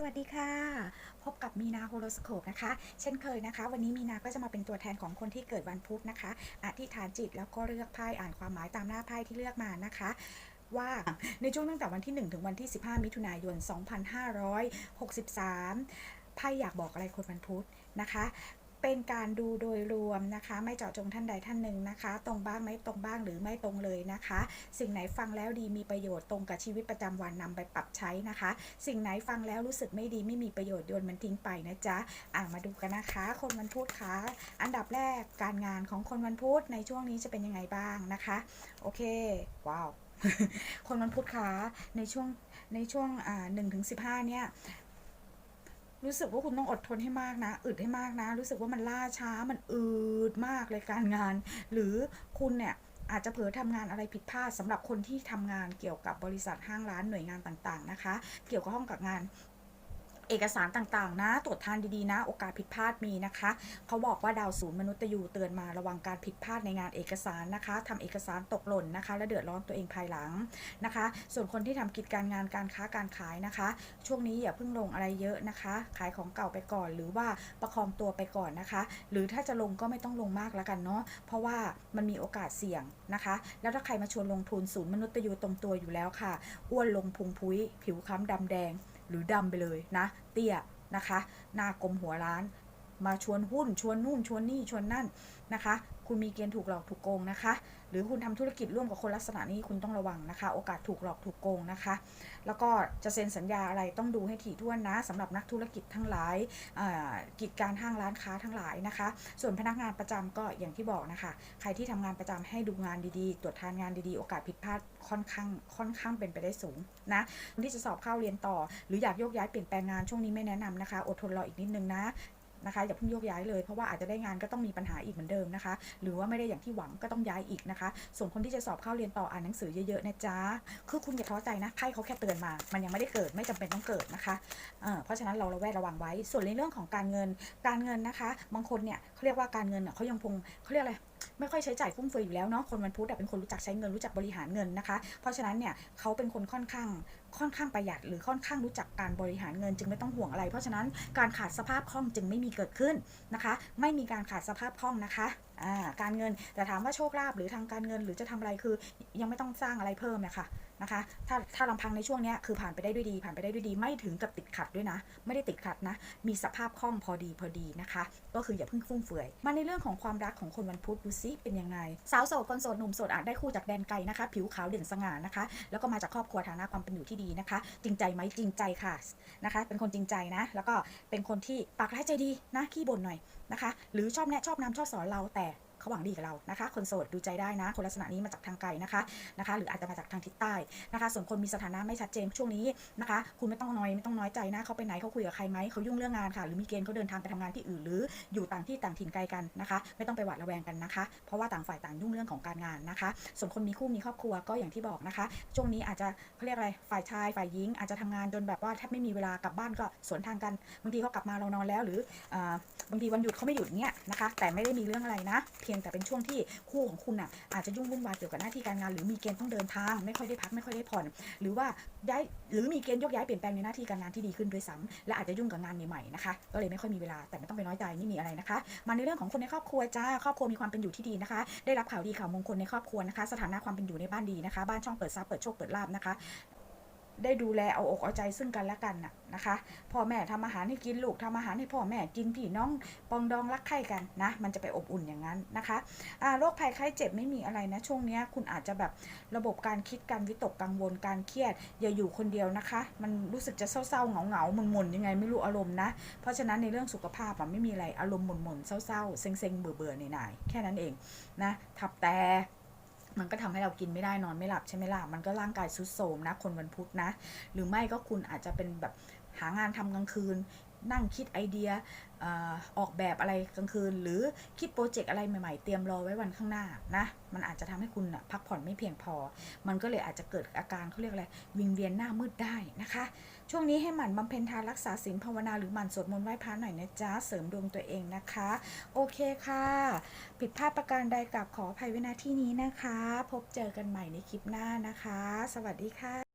สวัสดีค่ะ พบกับมีนาโฮโลสโคปนะคะ เช่นเคยนะคะ วันนี้มีนาก็จะมาเป็นตัวแทนของคนที่เกิดวันพุธนะคะอธิษฐานจิตแล้วก็เลือกไพ่อ่านความหมายตามหน้าไพ่ที่เลือกมานะคะว่าในช่วงตั้งแต่วันที่ 1 ถึงวันที่ 15 มิถุนายน 2563ไพ่อยากบอกอะไรคนวันพุธนะคะ เป็นการดูโดยรวมนะคะ ไม่เจาะจงท่านใดท่านหนึ่งนะคะ ตรงบ้างไม่ตรงบ้างหรือไม่ตรงเลยนะคะ สิ่งไหนฟังแล้วดีมีประโยชน์ตรงกับชีวิตประจำวันนำไปปรับใช้นะคะ สิ่งไหนฟังแล้วรู้สึกไม่ดีไม่มีประโยชน์โยนมันทิ้งไปนะจ๊ะอ่ามาดูกันนะคะ คนวันพุธคะอันดับแรกการงานของคนวันพุธในช่วงนี้จะเป็นยังไงบ้างนะคะ โอเค ว้าวคนวันพุธคะในช่วงในช่วงอ่าหนึ่งถึงสิบห้าเนี่ย รู้สึกว่าคุณต้องอดทนให้มากนะ อึดให้มากนะ รู้สึกว่ามันล่าช้า มันอืดมากเลยการงาน หรือคุณเนี่ยอาจจะเผลอทำงานอะไรผิดพลาดสำหรับคนที่ทำงานเกี่ยวกับบริษัทห้างร้านหน่วยงานต่างๆนะคะ เกี่ยวกับห้องกับงาน เอกสารต่างๆ นะ ตรวจทานดีๆนะ โอกาสผิดพลาดมีนะคะ เขาบอกว่าดาวศูนย์มนุษย์ยูเตือนมาระวังการผิดพลาดในงานเอกสารนะคะทำเอกสารตกหล่นนะคะ และเดือดร้อนตัวเองภายหลังนะคะ ส่วนคนที่ทำกิจการงานการค้าการขายนะคะ ช่วงนี้อย่าเพิ่งลงอะไรเยอะนะคะ ขายของเก่าไปก่อน หรือว่าประคองตัวไปก่อนนะคะ หรือถ้าจะลงก็ไม่ต้องลงมากแล้วกันเนาะ เพราะว่ามันมีโอกาสเสี่ยงนะคะ แล้วถ้าใครมาชวนลงทุนศูนย์มนุษย์ยูตรงตัวอยู่แล้วค่ะ อ้วนลงพุงพุ้ย ผิวคล้ำดำแดง หรือดำไปเลยนะ เตี้ยนะคะ หน้ากลมหัวล้าน มาชวนหุ้น ชวนนู่นชวนนี่ชวนนั่นนะคะ คุณมีเกณฑ์ถูกหลอกถูกโกงนะคะ หรือคุณทำธุรกิจร่วมกับคนลักษณะนี้คุณต้องระวังนะคะ โอกาสถูกหลอกถูกโกงนะคะ แล้วก็จะเซ็นสัญญาอะไรต้องดูให้ถี่ถ้วนนะสำหรับนักธุรกิจทั้งหลายกิจการห้างร้านค้าทั้งหลายนะคะ ส่วนพนักงานประจำก็อย่างที่บอกนะคะ ใครที่ทำงานประจำให้ดูงานดีๆ ตรวจทานงานดีๆ โอกาสผิดพลาดค่อนข้างค่อนข้างเป็นไปได้สูงนะคนที่จะสอบเข้าเรียนต่อ หรืออยากโยกย้ายเปลี่ยนแปลงงานช่วงนี้ไม่แนะนำนะคะ อดทนรออีกนิดนึงนะ นะคะอย่าเพิ่งโยกย้ายเลยเพราะว่าอาจจะได้งานก็ต้องมีปัญหาอีกเหมือนเดิมนะคะ หรือว่าไม่ได้อย่างที่หวังก็ต้องย้ายอีกนะคะ ส่วนคนที่จะสอบเข้าเรียนต่ออ่านหนังสือเยอะๆนะจ๊ะคือคุณอย่าท้อใจนะไพ่เขาแค่เตือนมา มันยังไม่ได้เกิดไม่จำเป็นต้องเกิดนะคะเเพราะฉะนั้นเราระแวดระวังไว้ ส่วนในเรื่องของการเงินการเงินนะคะ บางคนเนี่ยเขาเรียกว่าการเงินเนี่ยเขายังคงเขาเรียกอะไรไม่ค่อยใช้จ่ายฟุ่มเฟือยอยู่แล้วเนาะคนวันพุธเป็นคนรู้จักใช้เงินรู้จักบริหารเงินนะคะ เพราะฉะนั้นเนี่ยเขาเป็นคนค่อนข้างค่อนข้างประหยัด หรือค่อนข้างรู้จักการบริหารเงินจึงไม่ต้องห่วงอะไร เพราะฉะนั้นการขาดสภาพคล่องจึงไม่มีเกิดขึ้นนะคะ ไม่มีการขาดสภาพคล่องนะคะการเงินแต่ถามว่าโชคลาภหรือทางการเงินหรือจะทำอะไรคือยังไม่ต้องสร้างอะไรเพิ่มนะคะนะคะ ถ้าถ้าลำพังในช่วงนี้คือผ่านไปได้ด้วยดี ผ่านไปได้ด้วยดี ไม่ถึงกับติดขัดด้วยนะ ไม่ได้ติดขัดนะ มีสภาพคล่องพอดีพอดีนะคะ ก็คืออย่าเพิ่งฟุ่มเฟือย มาในเรื่องของความรักของคนวันพุธดูซิเป็นยังไง สาวโสดคนโสดหนุ่มโสดอาจได้คู่จากแดนไกลนะคะ ผิวขาวเด่นสง่านะคะ แล้วก็มาจากครอบครัวฐานะความเป็นอยู่ที่ดีนะคะ จริงใจไหมจริงใจค่ะนะคะ เป็นคนจริงใจนะ แล้วก็เป็นคนที่ปากร้ายใจดีนะขี้บ่นหน่อยนะคะ หรือชอบแนะชอบนำชอบสอนเราแต่ เขาหวังดีกับเรานะคะ คนโสดดูใจได้นะ คนลักษณะนี้มาจากทางไกลนะคะนะคะ หรืออาจจะมาจากทางทิศใต้นะคะ ส่วนคนมีสถานะไม่ชัดเจนช่วงนี้นะคะ คุณไม่ต้องน้อยไม่ต้องน้อยใจนะเขาไปไหนเขาคุยกับใครไหมเขายุ่งเรื่องงานค่ะ หรือมีเกณฑ์เขาเดินทางไปทำงานที่อื่นหรืออยู่ต่างที่ต่างถิ่นไกลกันนะคะ ไม่ต้องไปหวาดระแวงกันนะคะ เพราะว่าต่างฝ่ายต่างยุ่งเรื่องของการงานนะคะ ส่วนคนมีคู่มีครอบครัวก็อย่างที่บอกนะคะ ช่วงนี้อาจจะเขาเรียกอะไรฝ่ายชายฝ่ายหญิงอาจจะทำงานจนแบบว่าแทบไม่มีเวลากลับบ้านก็สวนทางกันบางทีเขากลับมาเรานอนแล้วหรืออบางทีวันหยุดเขาไม่หยุดเงี้ยนะคะ แต่ไม่ได้มีเรื่องอะไรนะพียงแต่เป็นช่วงที่คู่ของคุณอะอาจจะยุ่งวุ่นวายเกี่ยวกับหน้าที่การงานหรือมีเกณฑ์ต้องเดินทาง ไม่ค่อยได้พักไม่ค่อยได้ผ่อน หรือว่าย้ายหรือมีเกณฑ์ยกย้ายเปลี่ยนแปลงในหน้าที่การงานที่ดีขึ้นด้วยซ้ำและอาจจะยุ่งกับงานใหม่ๆนะคะก็เลยไม่ค่อยมีเวลาแต่ไม่ต้องไปน้อยใจไม่มีอะไรนะคะ มาในเรื่องของคนในครอบครัวจ้าครอบครัวมีความเป็นอยู่ที่ดีนะคะ ได้รับข่าวดีข่าวมงคลในครอบครัวนะคะ สถานะความเป็นอยู่ในบ้านดีนะคะ บ้านช่องเปิดทรัพย์เปิดโชคเปิดลาบนะคะ ได้ดูแลเอาอกเอาใจซึ่งกันและกันน่ะนะคะพ่อแม่ทำอาหารให้กินลูกทำอาหารให้พ่อแม่กินพี่น้องปองดองรักใคร่กันนะ มันจะไปอบอุ่นอย่างนั้นนะคะอ่าโรคภัยไข้เจ็บไม่มีอะไรนะช่วงนี้คุณอาจจะแบบระบบการคิดการวิตกกังวลการเครียด อย่าอยู่คนเดียวนะคะ มันรู้สึกจะเศร้าๆเหงาๆหม่นๆยังไงไม่รู้อารมณ์นะเพราะฉะนั้นในเรื่องสุขภาพอะไม่มีอะไรอารมณ์หม่นๆเศร้าๆเซ็งๆเบื่อๆหน่ายๆแค่นั้นเองนะทับแต่ มันก็ทำให้เรากินไม่ได้นอนไม่หลับใช่ไหมล่ะมันก็ร่างกายสุดโทรมนะคนวันพุธนะ หรือไม่ก็คุณอาจจะเป็นแบบหางานทำกลางคืน นั่งคิดไอเดียออกแบบอะไรกลางคืน หรือคิดโปรเจกต์อะไรใหม่ๆ เตรียมรอไว้วันข้างหน้านะ มันอาจจะทำให้คุณพักผ่อนไม่เพียงพอ มันก็เลยอาจจะเกิดอาการเขาเรียกอะไรวิงเวียนหน้ามืดได้นะคะ ช่วงนี้ให้หมั่นบำเพ็ญทานรักษาศีลภาวนาหรือหมั่นสวดมนต์ไหว้พระหน่อยนะจ๊ะเสริมดวงตัวเองนะคะ โอเคค่ะ ผิดพลาดประการใดกับขออภัยไว้ณที่นี้นะคะ พบเจอกันใหม่ในคลิปหน้านะคะ สวัสดีค่ะ